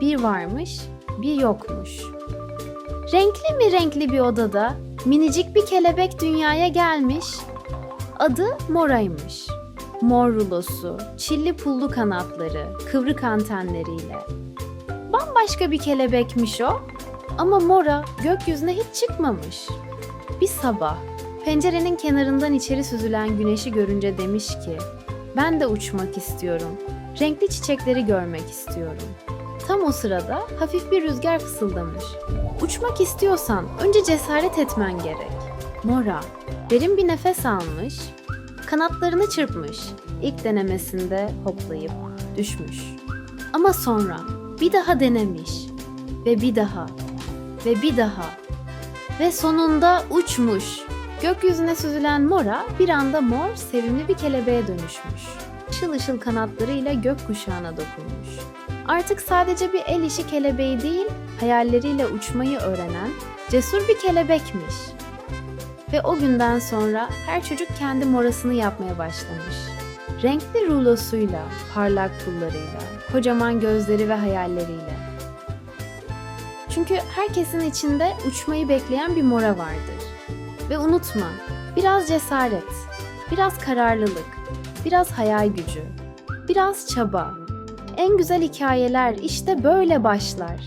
Bir varmış, bir yokmuş. Renkli mi renkli bir odada minicik bir kelebek dünyaya gelmiş. Adı Mora'ymış. Mor rulosu, çilli pullu kanatları, kıvrık antenleriyle. Bambaşka bir kelebekmiş o. Ama Mora gökyüzüne hiç çıkmamış. Bir sabah pencerenin kenarından içeri süzülen güneşi görünce demiş ki ben de uçmak istiyorum. Renkli çiçekleri görmek istiyorum. Tam o sırada hafif bir rüzgar fısıldamış. Uçmak istiyorsan önce cesaret etmen gerek. Mora derin bir nefes almış, kanatlarını çırpmış. İlk denemesinde hoplayıp düşmüş. Ama sonra bir daha denemiş ve bir daha ve bir daha ve sonunda uçmuş. Gökyüzüne süzülen Mora bir anda mor, sevimli bir kelebeğe dönüşmüş. Işıl ışıl kanatlarıyla gökkuşağına dokunmuş. Artık sadece bir el işi kelebeği değil, hayalleriyle uçmayı öğrenen cesur bir kelebekmiş. Ve o günden sonra her çocuk kendi morasını yapmaya başlamış. Renkli rulosuyla, parlak pullarıyla, kocaman gözleri ve hayalleriyle. Çünkü herkesin içinde uçmayı bekleyen bir mora vardır. Ve unutma, biraz cesaret, biraz kararlılık, biraz hayal gücü, biraz çaba. En güzel hikayeler işte böyle başlar.